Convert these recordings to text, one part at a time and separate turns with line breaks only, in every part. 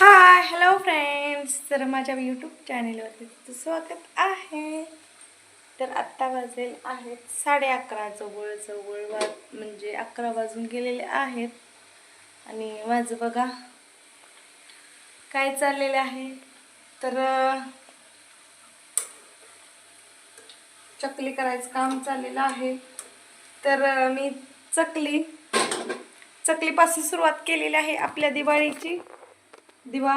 Hi hello friends तर माझ्या YouTube चॅनेलवरती तुमचं स्वागत आहे. तर आत्ता वाजेल आहेत साडे अकरा जवळ जवळ वा म्हणजे अकरा वाजून गेलेले आहेत. आणि माझं बघा काय चाललेलं आहे? तर चकली करायचं काम चाललेलं आहे. तर मी चकली चकलीपासून सुरुवात केलेली आहे आपल्या दिवाळीची. दिवा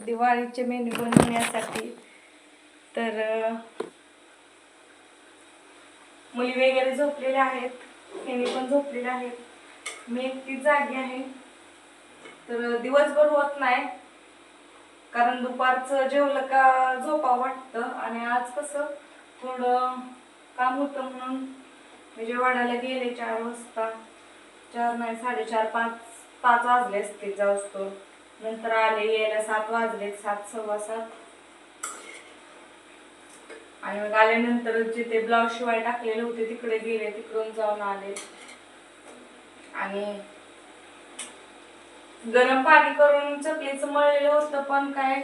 दिवाळीचे मेनू बनवण्यासाठी. तर मुली वगैरे झोपलेल्या आहेत. मी पण झोपलेले आहेत. मी एकटी जागी आहे. तर दिवसभर होत नाही. कारण दुपारचं जेवलं का झोपा वाटतं. आणि आज कसं थोडं काम होतं म्हणून मी जेवाडायला गेले चार वाजता. चार नाही साडेचार पाच पाच वाजले असते असतो नंतर आले यायला सात वाजले सात सव्वा सात. आणि मग आल्यानंतर जिथे ब्लाऊज शिवाय टाकलेले होते तिकडे गेले तिकडून जाऊन आले. आणि गरम पाणी करून चकलीचं मळलेलं होतं पण काय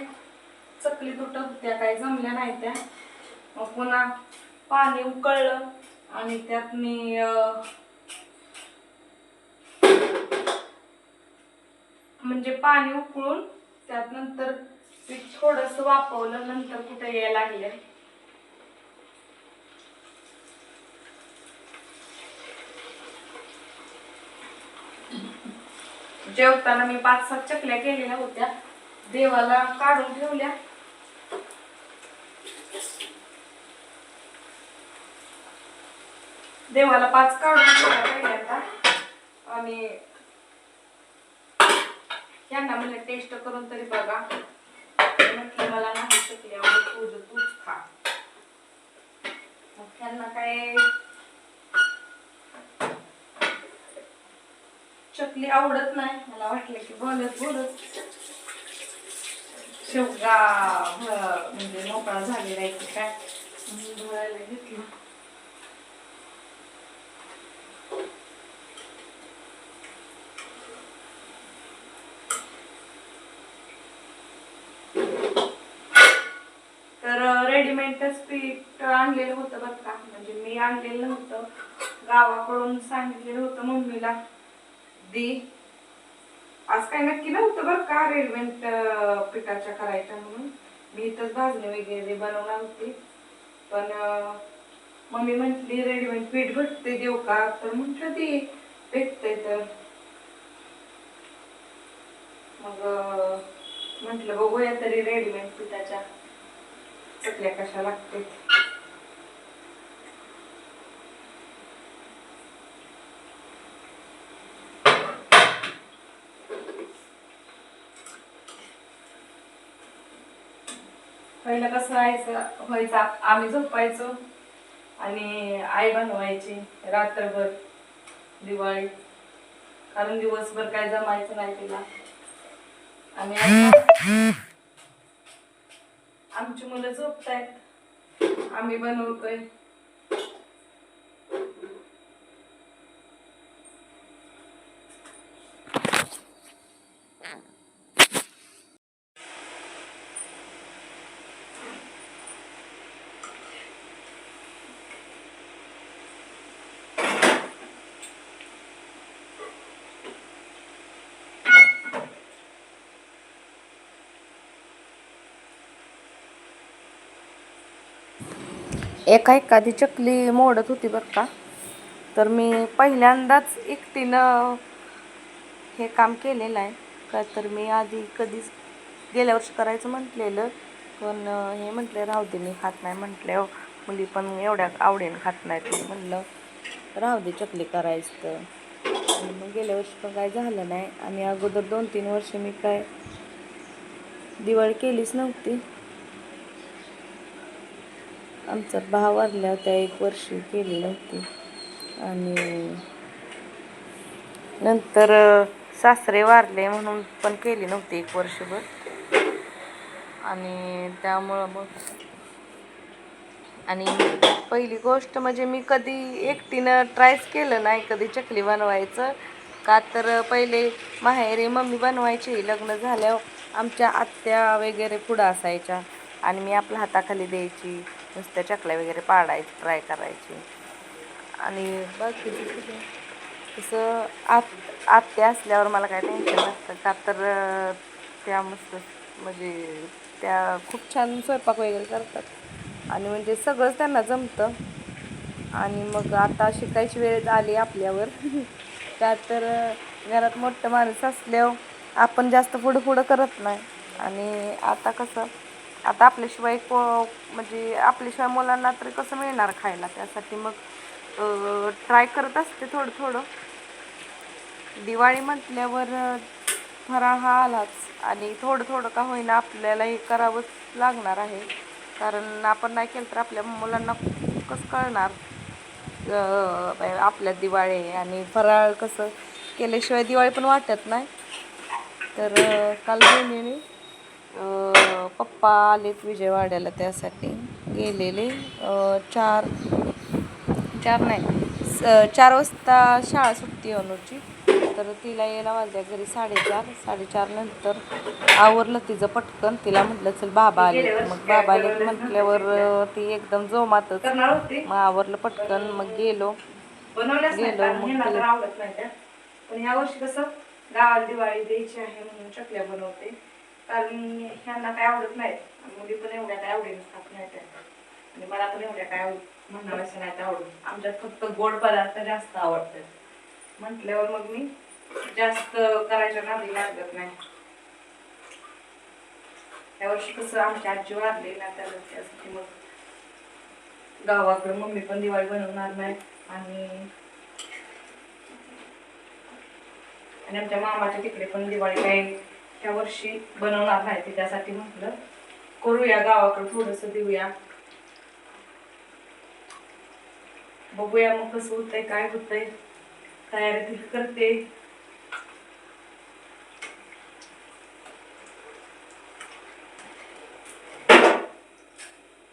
चकली तुटत होत्या काय जमल्या नाही त्या. मग पुन्हा पाणी उकळलं आणि त्यात मी म्हणजे पाणी उकळून त्यात नंतर पीठ थोडस वापरलं नंतर कुठे यायला लागले. जेवताना मी पाच सात चकल्या केलेल्या होत्या. देवाला काढून ठेवल्या. देवाला पाच काढून ठेवल्या पहिल्यांदा आणि यांना म्हणजे टेस्ट करून तरी बघा. नक्की मला नाही शकली आवडत तुझं तूच खा. मग त्यांना काय चकली आवडत नाही. मला वाटलं की बोलत बोलत. शेवगा म्हणजे मोकळा झालेला आहे की काय. म्हणून भरायला घेतला तर एकच पीठ आणलेलं होतं बरं का? म्हणजे मी आणलेलं नव्हतं. गावाकडून सांगितलेलं होतं मम्मीला. दी आज काय नक्की नव्हतं बरं का रेडमेंट पिठाच्या करायच्या म्हणून? मी इथंच भाजणी वगैरे बनवणार होती. पण मम्मी म्हटली रेडीमेड पीठ भेटते देऊ का? तर म्हटलं ती भेटतंय तर. मग म्हटलं बघूया तरी रेडीमेड पिठाच्या. चकल्या कशा लागते पहिलं कसं व्हायचं व्हायचं आम्ही झोपायचो आणि आई बनवायची रात्रभर दिवाळी. कारण दिवसभर काय जमायचं नाही तिला. आणि आमची मुलं झोपतायत. आम्ही बनवतोय. एका एखादी चकली मोडत होती बरं का. तर मी पहिल्यांदाच एकटीनं हे काम केलेलं आहे. का तर मी आधी कधीच गेल्या वर्षी करायचं म्हटलेलं पण हे म्हटलं राहू दे मी खात नाही म्हटले. हो, मुली पण एवढ्या आवडीनं खात नाहीत मग म्हणलं. राहू दे चकली करायचं तर. मग गेल्या वर्षी पण काय झालं नाही. आणि अगोदर दोन तीन वर्ष मी काय दिवाळी केलीच नव्हती. आमचा भाव वारल्या त्या एक वर्षी केली नव्हती. आणि नंतर सासरे वारले म्हणून पण केली नव्हती एक वर्षभर. आणि त्यामुळं मग आणि पहिली गोष्ट म्हणजे मी कधी एकटीनं ट्रायच केलं नाही कधी चकली बनवायचं. का तर पहिले माहेरी मम्मी बनवायची लग्न झाल्यावर आमच्या आत्या वगैरे पुढं असायच्या. आणि मी आपल्या हाताखाली द्यायची. नुसत्या चकल्या वगैरे पाडायची ट्राय करायची. आणि बाकी तसं आत आत्या असल्यावर मला काय टेन्शन नसतं. का तर त्या मस्त म्हणजे त्या खूप छान स्वयंपाक वगैरे करतात. आणि म्हणजे सगळंच त्यांना जमतं. आणि मग आता शिकायची वेळ आली आपल्यावर. का तर घरात मोठं माणूस असल्यावर आपण जास्त पुढं पुढं करत नाही. आणि आता कसं आता आपल्याशिवाय को म्हणजे आपल्याशिवाय मुलांना तरी कसं मिळणार खायला? त्यासाठी मग ट्राय करत असते थोडं थोडं. दिवाळी म्हटल्यावर फराळ हा आलाच. आणि थोडं थोडं का होईना आपल्याला हे करावंच लागणार आहे. कारण आपण नाही केलं तर आपल्या मुलांना कसं कळणार? आपल्या आपल्यात दिवाळी आणि फराळ कसं? केल्याशिवाय दिवाळी पण वाटत नाही. तर काल बहिणीने पप्पा आलेत विजयवाड्याला त्यासाठी. गेलेले चार चार नाही स- चार वाजता शाळा सुटती अनुची. तर तिला यायला माझ्या घरी साडेचार साडेचार नंतर आवरलं तिचं पटकन. तिला म्हटलं चल बाबा आले मग बाबा आले म्हटल्यावर ती एकदम जोमातच. मग आवरलं पटकन मग गेलो. गेलो, मग
पण ह्या वर्षी कसं गावाला दिवाळी द्यायची आहे म्हणून चकल्या बनवते. कारण ह्यांना काय आवडत नाहीत मुली पण एवढ्या काय आवडीने खात नाही आणि मला पण एवढ्या काय म्हणाव्याचं नाही त्या आवडत आमच्यात फक्त गोड पदार्थ जास्त आवडतात म्हटल्यावर मग मी जास्त करायच्या नादी लागत नाही त्या वर्षी कसं आमची आजी वारली ना त्यासाठी मग गावाकडे मम्मी पण दिवाळी बनवणार नाही आणि आणि आमच्या मामाच्या तिकडे पण दिवाळी काही त्या वर्षी बनवणार नाही ते त्यासाठी म्हटलं. करूया गावाकडे थोडस देऊया. बघूया मग कसं होतंय काय होतंय. तयारी करते.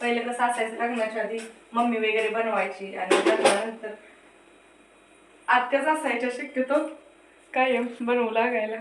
पहिले कसं असायचं लग्नाच्या आधी मम्मी वगैरे बनवायची आणि लग्नानंतर आत्याच असायच्या शक्यतो. कायम बनवू लागायला.